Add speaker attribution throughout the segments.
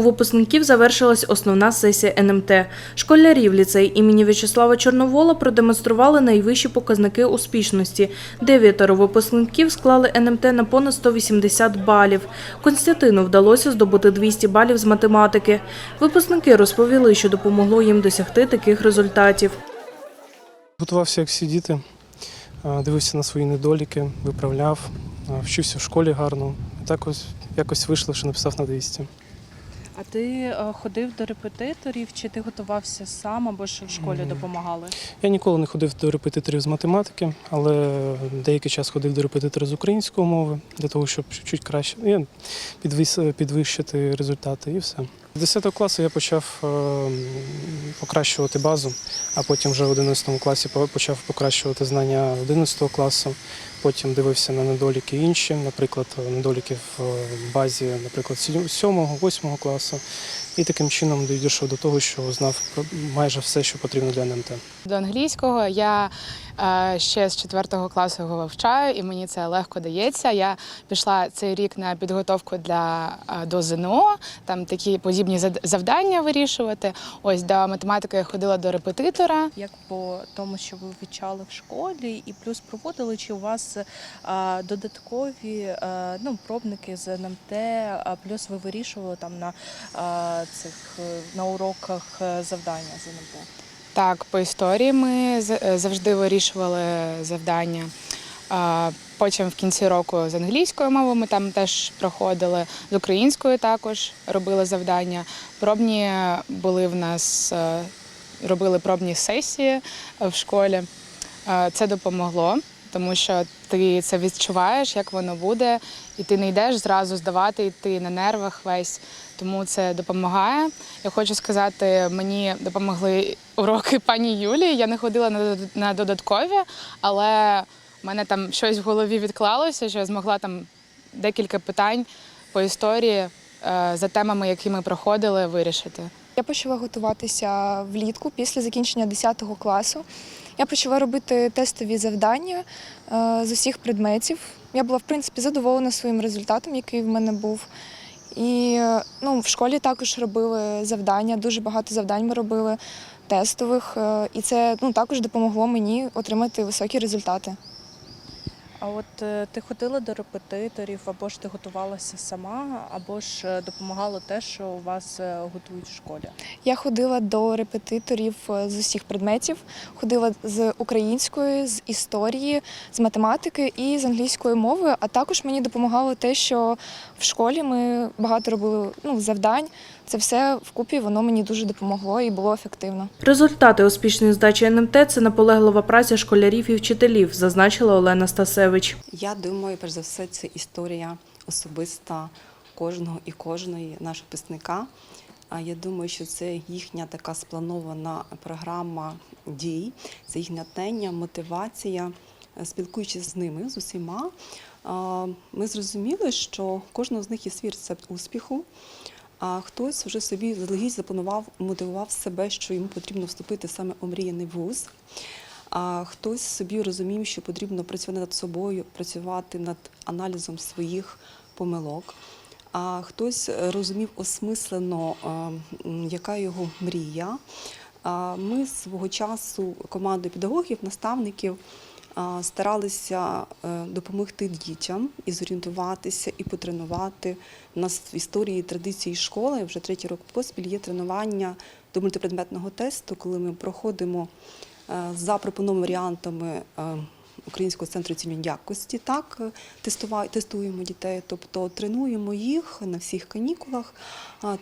Speaker 1: У випускників завершилась основна сесія НМТ. Школярів ліцей імені В'ячеслава Чорновола продемонстрували найвищі показники успішності. Дев'ятеро випускників склали НМТ на понад 180 балів. Константину вдалося здобути 200 балів з математики. Випускники розповіли, що допомогло їм досягти таких результатів.
Speaker 2: Готувався як всі діти, дивився на свої недоліки, виправляв, вчився в школі гарно. Так ось якось вийшло, що написав на 200.
Speaker 3: А ти е, ходив до репетиторів, чи ти готувався сам або ж в школі допомагали?
Speaker 2: Я ніколи не ходив до репетиторів з математики, але деякий час ходив до репетитора з української мови для того, щоб чуть краще ну, підвищити результати і все. З 10 класу я почав е, покращувати базу, а потім вже в 11 класі почав покращувати знання 11 класу. Потім дивився на недоліки інші, наприклад, недоліки в е, базі, наприклад, 7-8 класу. І таким чином дійшов до того, що знав про- майже все, що потрібно для НМТ.
Speaker 4: До англійського я е, ще з 4 класу його вивчаю, і мені це легко дається. Я пішла цей рік на підготовку для е, до ЗНО, там такі подібні завдання вирішувати. Ось до математики я ходила до репетитора.
Speaker 3: Як по тому, що ви вивчали в школі, і плюс проводили, чи у вас е, додаткові е, ну, пробники з НМТ, а плюс ви вирішували там на е, цих е, на уроках е, завдання з НМТ?
Speaker 4: Так, по історії ми е, завжди вирішували завдання. Потім в кінці року з англійською мовою ми там теж проходили, з українською також робили завдання. Пробні були в нас, робили пробні сесії в школі. Це допомогло, тому що ти це відчуваєш, як воно буде, і ти не йдеш зразу здавати, і ти на нервах весь. Тому це допомагає. Я хочу сказати, мені допомогли уроки пані Юлії. Я не ходила на дод- на додаткові, але в мене там щось в голові відклалося, що я змогла там декілька питань по історії е, за темами, які ми проходили, вирішити.
Speaker 5: Я почала готуватися влітку після закінчення 10 класу. Я почала робити тестові завдання е, з усіх предметів. Я була в принципі задоволена своїм результатом, який в мене був. І е, ну, в школі також робили завдання, дуже багато завдань ми робили тестових, е, і це ну, також допомогло мені отримати високі результати.
Speaker 3: А от е, ти ходила до репетиторів, або ж ти готувалася сама, або ж е, допомагало те, що у вас е, готують в школі?
Speaker 5: Я ходила до репетиторів з усіх предметів, ходила з української, з історії, з математики і з англійської мови. А також мені допомагало те, що в школі ми багато робили ну, завдань. Це все вкупі воно мені дуже допомогло і було ефективно.
Speaker 1: Результати успішної здачі НМТ – це наполеглива праця школярів і вчителів, зазначила Олена Стасевич.
Speaker 6: Я думаю, перш за все, це історія особиста кожного і кожної нашого випускника. А я думаю, що це їхня така спланована програма дій, це їхня тення, мотивація. Спілкуючись з ними, з усіма, ми зрозуміли, що кожного з них є свій рецепт успіху. А хтось вже собі заздалегідь запланував, мотивував себе, що йому потрібно вступити саме у мріяний вуз. А хтось собі розумів, що потрібно працювати над собою, працювати над аналізом своїх помилок. А хтось е, розумів осмислено, е, яка його мрія. Ми свого часу командою педагогів, наставників старалися е, допомогти дітям і зорієнтуватися, і потренувати. У нас в історії традиції школи вже третій рок поспіль є тренування до мультипредметного тесту, коли ми проходимо е, за пропонованими варіантами е, Українського центру оцінювання якості, так е, тестуємо дітей, тобто тренуємо їх на всіх канікулах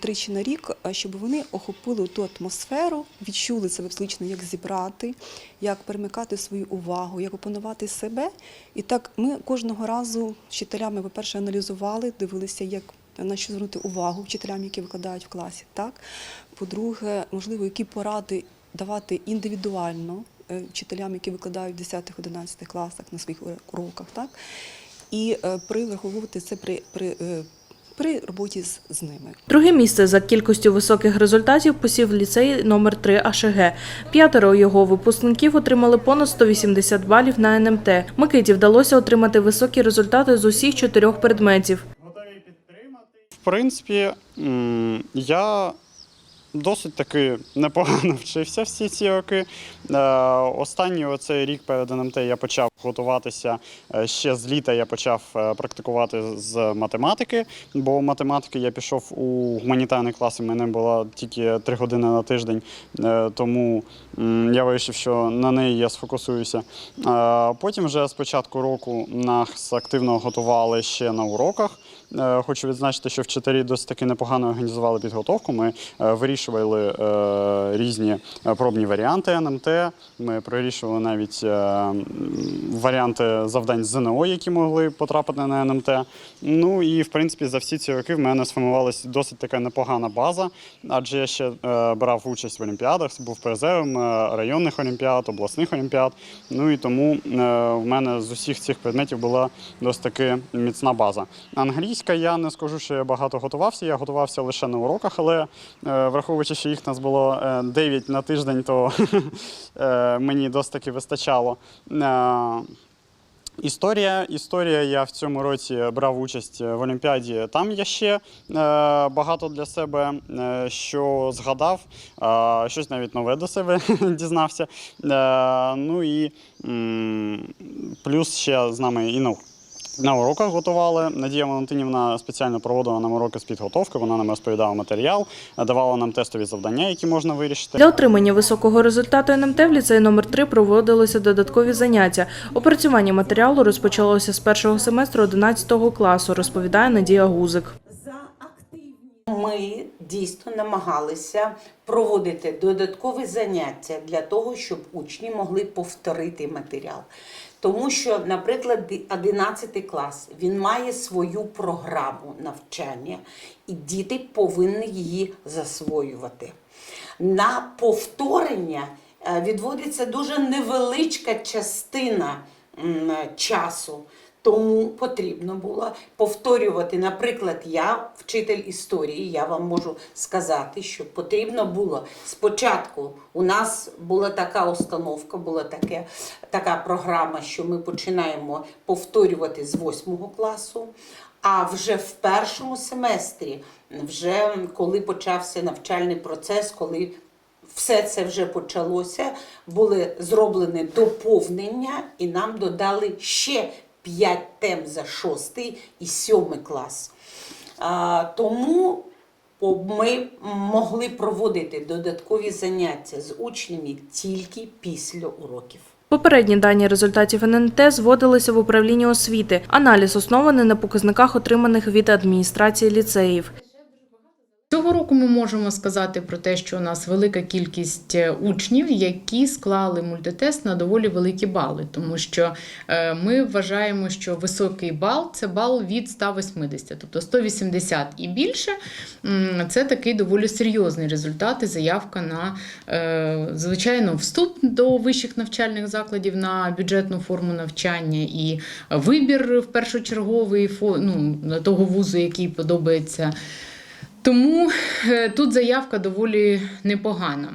Speaker 6: тричі на рік, щоб вони охопили ту атмосферу, відчули себе психологічно, як зібрати, як перемикати свою увагу, як опанувати себе. І так ми кожного разу з вчителями, по-перше, аналізували, дивилися, як на що звернути увагу вчителям, які викладають в класі. Так? По-друге, можливо, які поради давати індивідуально е, вчителям, які викладають в 10-11 класах на своїх уроках. Так? І е, при враховувати це при, при, е, при роботі з, з ними.
Speaker 1: Друге місце за кількістю високих результатів посів ліцей номер 3 АШГ. П'ятеро його випускників отримали понад 180 балів на НМТ. Микиті вдалося отримати високі результати з усіх чотирьох предметів.
Speaker 7: підтримати. принципі, я досить таки непогано вчився всі ці роки. Е, Останній оцей рік перед НМТ я почав готуватися е, ще з літа. Я почав е, практикувати з математики, бо математики я пішов у гуманітарний клас, і мене було тільки три години на тиждень, тому я вирішив, що на неї я сфокусуюся. Потім вже з початку року нас активно готували ще на уроках. Е, Хочу відзначити, що вчителі досить таки непогано організували підготовку. Ми е, вирішували е, різні пробні варіанти НМТ. Ми прорішували навіть варіанти завдань ЗНО, які могли потрапити на НМТ. Ну і в принципі за всі ці роки в мене сформувалася досить така непогана база, адже я ще брав участь в олімпіадах, був призером районних олімпіад, обласних олімпіад. Ну і тому в мене з усіх цих предметів була досить таки міцна база. Англійська я не скажу, що я багато готувався. Я готувався лише на уроках, але е, враховуючи, що їх нас було е, 9 на тиждень, то е, мені досить таки вистачало. Е, Історія. Історія. Я в цьому році брав участь в Олімпіаді. Там я ще е, багато для себе е, що згадав, е, щось навіть нове до себе дізнався. Е, ну і м, плюс ще з нами і наук. На уроках готували. Надія Валентинівна спеціально проводила нам уроки з підготовки. Вона нам розповідала матеріал, давала нам тестові завдання, які можна вирішити.
Speaker 1: Для отримання високого результату НМТ в ліцеї номер 3 проводилися додаткові заняття. Опрацювання матеріалу розпочалося з першого семестру 11 класу, розповідає Надія Гузик.
Speaker 8: Ми дійсно намагалися проводити додаткові заняття для того, щоб учні могли повторити матеріал. Тому що, наприклад, 11 клас він має свою програму навчання, і діти повинні її засвоювати. На повторення е, відводиться дуже невеличка частина часу. Тому потрібно було повторювати. Наприклад, я вчитель історії, я вам можу сказати, що потрібно було спочатку. У нас була така установка, була таке, така програма, що ми починаємо повторювати з 8 класу. А вже в першому семестрі, вже коли почався навчальний процес, коли все це вже почалося, були зроблені доповнення, і нам додали ще 5 тем за 6 і 7 клас. А, тому ми могли проводити додаткові заняття з учнями тільки після уроків.
Speaker 1: Попередні дані результатів ННТ зводилися в управлінні освіти. Аналіз оснований на показниках, отриманих від адміністрації ліцеїв.
Speaker 9: Цього року ми можемо сказати про те, що у нас велика кількість е, учнів, які склали мультитест на доволі великі бали, тому що е, ми вважаємо, що високий бал це бал від 180, тобто 180 і більше. Це такий доволі серйозний результат і заявка на е, звичайно вступ до вищих навчальних закладів на бюджетну форму навчання і вибір в першочерговий ну, того вузу, який подобається. Тому е, тут заявка доволі непогана.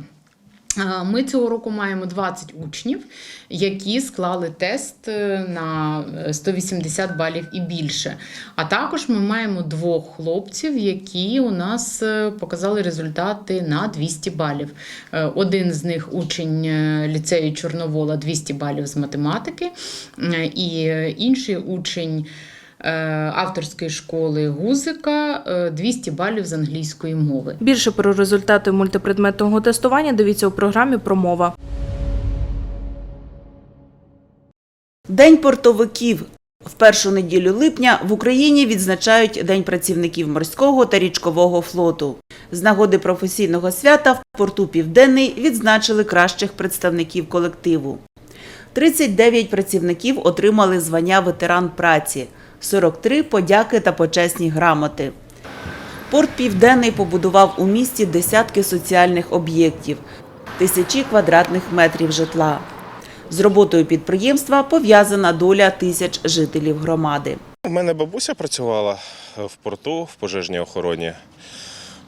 Speaker 9: Ми цього року маємо 20 учнів, які склали тест е, на е, 180 балів і більше. А також ми маємо двох хлопців, які у нас е, показали результати на 200 балів. Е, Один з них учень е, ліцею Чорновола 200 балів з математики, е, і е, інший учень е, авторської школи Гузика е, 200 балів з англійської мови.
Speaker 1: Більше про результати мультипредметного тестування дивіться у програмі «Промова».
Speaker 10: День портовиків. В першу неділю липня в Україні відзначають День працівників морського та річкового флоту. З нагоди професійного свята в порту Південний відзначили кращих представників колективу. 39 працівників отримали звання ветеран праці, 43 – подяки та почесні грамоти. Порт Південний побудував у місті десятки соціальних об'єктів, тисячі квадратних метрів житла. З роботою підприємства пов'язана доля тисяч жителів громади.
Speaker 11: У мене бабуся працювала в порту в пожежній охороні.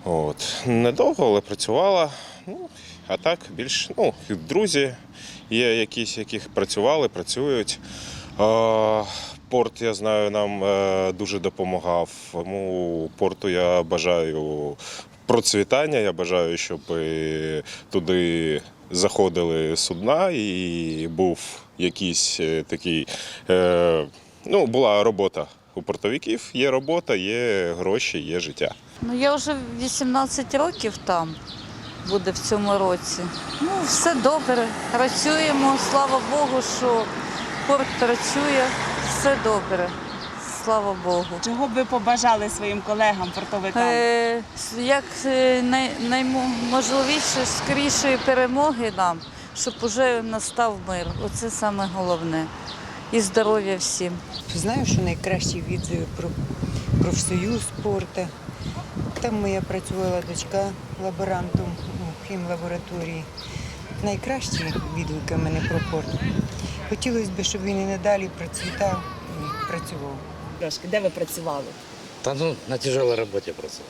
Speaker 11: От. Недовго, але працювала. Ну, а так більш ну, друзі є якісь, яких працювали, працюють. Порт, я знаю, нам е, дуже допомагав. Тому порту я бажаю процвітання. Я бажаю, щоб е, туди заходили судна і був якийсь е, такий. Ну, була робота у портовиків. Є робота, є гроші, є життя.
Speaker 12: Ну, я вже 18 років там буде в цьому році. Ну, все добре. Працюємо, слава Богу, що порт працює, все добре. Слава Богу.
Speaker 10: Чого б ви побажали своїм колегам портовикам?
Speaker 12: Е, як е, най, найможливіше скорішої перемоги нам, щоб уже настав мир. Оце саме головне. І здоров'я всім.
Speaker 13: Знаю, що найкращий відзив про профсоюз спорту. Там моя працювала дочка лаборантом у хімлабораторії. Найкращі відгуки в мене про порт. Хотілося б, щоб він і надалі процвітав і працював.
Speaker 10: Трошки, де ви працювали?
Speaker 14: Та ну на тяжелой работе працював.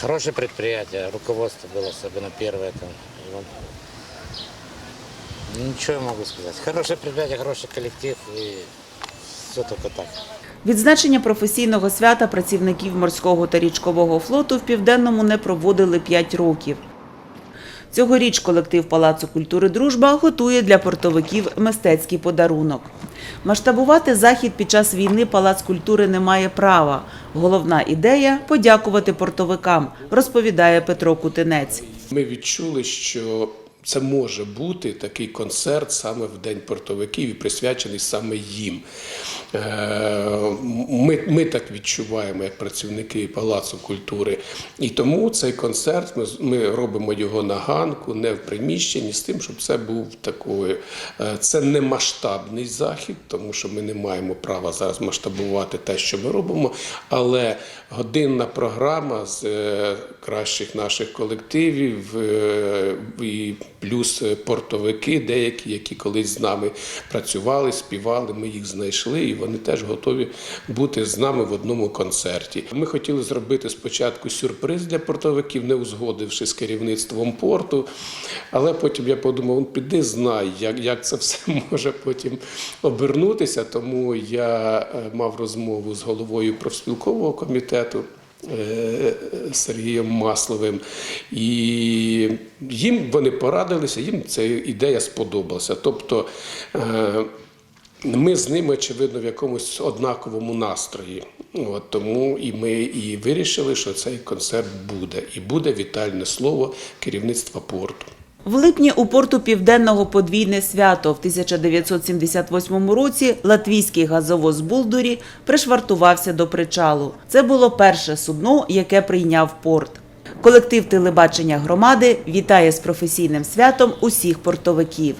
Speaker 14: Хорошее предприятие, руководство было, особенно первое там. И вот, я могу сказать. Хорошее предприятие, хороший коллектив и все только так.
Speaker 10: Відзначення професійного свята працівників морського та річкового флоту в Південному не проводили 5 років. Цьогоріч колектив Палацу культури Дружба готує для портовиків мистецький подарунок. Масштабувати захід під час війни Палац культури не має права. Головна ідея подякувати портовикам, розповідає Петро Кутинець.
Speaker 15: Ми відчули, що це може бути такий концерт саме в День портовиків і присвячений саме їм. Е, Ми, ми так відчуваємо, як працівники Палацу культури. І тому цей концерт ми, ми робимо його на ганку, не в приміщенні, з тим, щоб це був такою. е, Це не масштабний захід, тому що ми не маємо права зараз масштабувати те, що ми робимо. Але годинна програма з е, кращих наших колективів і плюс е, портовики, деякі, які колись з нами працювали, співали. Ми їх знайшли, і вони теж готові бути з нами в одному концерті. Ми хотіли зробити спочатку сюрприз для портовиків, не узгодивши з керівництвом порту. Але потім я подумав, «Ну, піди знай, як, як це все може потім обернутися. Тому я е, мав розмову з головою профспілкового комітету. Е, Сергієм Масловим, і їм вони порадилися, їм ця ідея сподобалася. Тобто е, ми з ними, очевидно, в якомусь однаковому настрої. От, тому і ми і вирішили, що цей концерт буде. І буде вітальне слово керівництва порту.
Speaker 10: В липні у порту Південного подвійне свято в 1978 році латвійський газовоз Булдурі пришвартувався до причалу. Це було перше судно, яке прийняв порт. Колектив телебачення громади вітає з професійним святом усіх портовиків.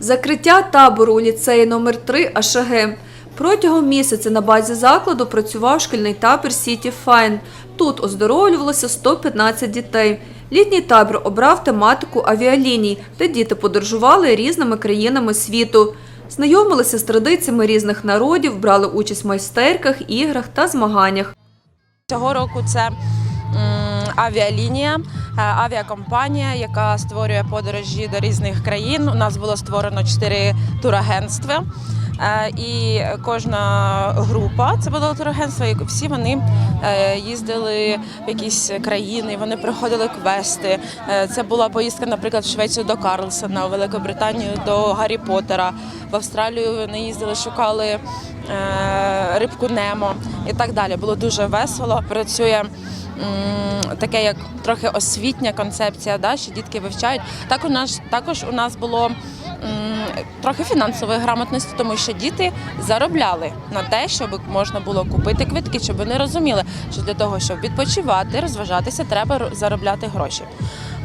Speaker 1: Закриття табору у ліцеї номер 3 АШГ. Протягом місяця на базі закладу працював шкільний табір Сіті Файн. Тут оздоровлювалося 115 дітей. Літній табір обрав тематику авіаліній, де діти подорожували різними країнами світу. Знайомилися з традиціями різних народів, брали участь в майстерках, іграх та змаганнях.
Speaker 3: Цього року це авіалінія, е, авіакомпанія, яка створює подорожі до різних країн. У нас було створено чотири турагентства. Е, І кожна група це було турагентство, і всі вони е, їздили в якісь країни, вони проходили квести. Е, Це була поїздка, наприклад, в Швецію до Карлсона, у Великобританію до Гаррі Поттера. В Австралію вони їздили, шукали рибку Немо і так далі. Було дуже весело. Працює таке, як трохи освітня концепція, да, що дітки вивчають. Так у нас також у нас було. Трохи фінансової грамотності, тому що діти заробляли на те, щоб можна було купити квитки, щоб вони розуміли, що для того, щоб відпочивати, розважатися, треба ро- заробляти гроші.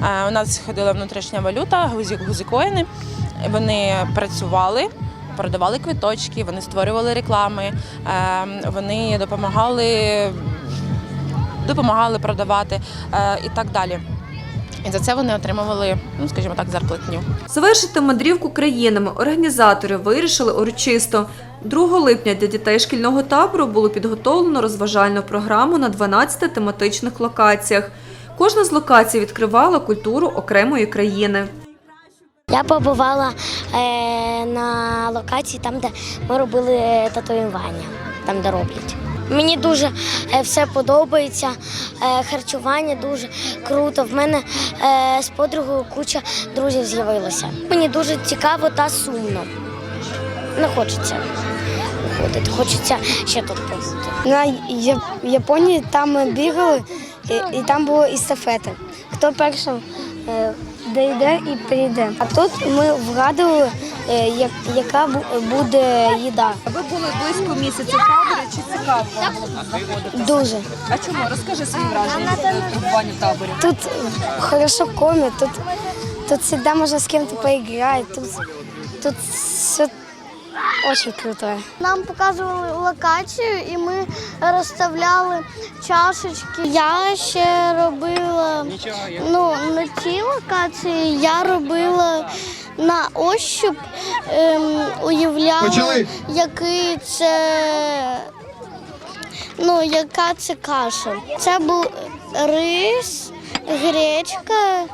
Speaker 3: Е, У нас ходила внутрішня валюта, гузі, гузікоїни. Вони працювали, продавали квиточки, вони створювали реклами, е, вони допомагали, допомагали продавати е, і так далі. І за це вони отримували, ну скажімо так, зарплатню.
Speaker 1: Завершити мандрівку країнами організатори вирішили урочисто. 2 липня для дітей шкільного табору було підготовлено розважальну програму на 12 тематичних локаціях. Кожна з локацій відкривала культуру окремої країни.
Speaker 16: Я побувала е, на локації там, де ми робили татуювання, там де роблять. Мені дуже е, все подобається, е, харчування дуже круто. В мене е, з подругою куча друзів з'явилося. Мені дуже цікаво та сумно. Не хочеться виходити, хочеться ще тут побути. На Японії там бігали і, і там було естафети. Хто першим дійде і прийде. А тут ми вгадували, яка буде їда.
Speaker 17: Ви були близько місяця чи цікаво вам було тут знаходитися?
Speaker 16: Дуже.
Speaker 17: А чому? Розкажи свої враження від перебування в таборі.
Speaker 16: Тут хорошо кормят, тут, тут всегда можно с кем-то поиграть, тут, тут все очень круто. Нам показували локацію і ми розставляли чашечки. Я ще робила ну, на цій локації я робила на ощуп, ем, уявляла, який це ну, яка це каша. Це був рис, гречка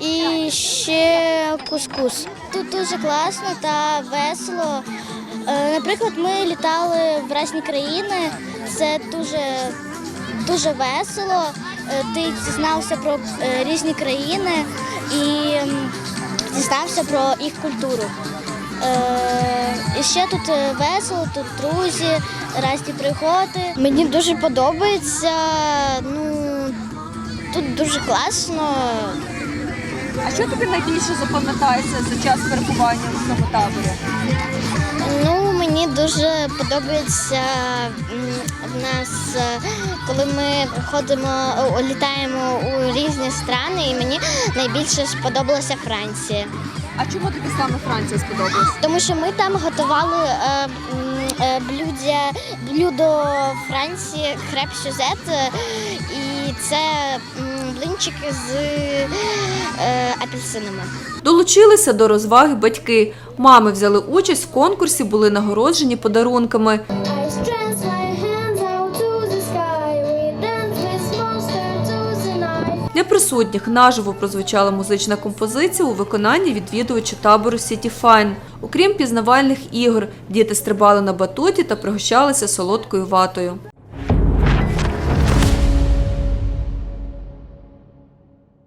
Speaker 16: і ще кускус. Тут дуже класно та весело. Е, Наприклад, ми літали в різні країни. Це дуже, дуже весело. Е, Ти дізнався про е, різні країни і дізнався про їх культуру. І ще тут весело, тут друзі, різні пригоди. Мені дуже подобається. Ну тут дуже класно.
Speaker 17: А що тобі найбільше запам'ятається за час перебування у цьому таборі?
Speaker 16: Ну мені дуже подобається в нас, е, коли ми ходимо, літаємо у різні страни, і мені найбільше сподобалася Франція.
Speaker 17: А чому тобі саме Франція сподобалась?
Speaker 16: Тому що ми там готували е, блюдя, блюдо Франції, хреб сюзет, е, і це блинчики з е, апельсинами.
Speaker 18: Долучилися до розваги батьки. Мами взяли участь в конкурсі, були нагороджені подарунками. Присутніх наживо прозвучала музична композиція у виконанні відвідувача табору City Fine. Окрім пізнавальних ігор, діти стрибали на батуті та пригощалися солодкою ватою.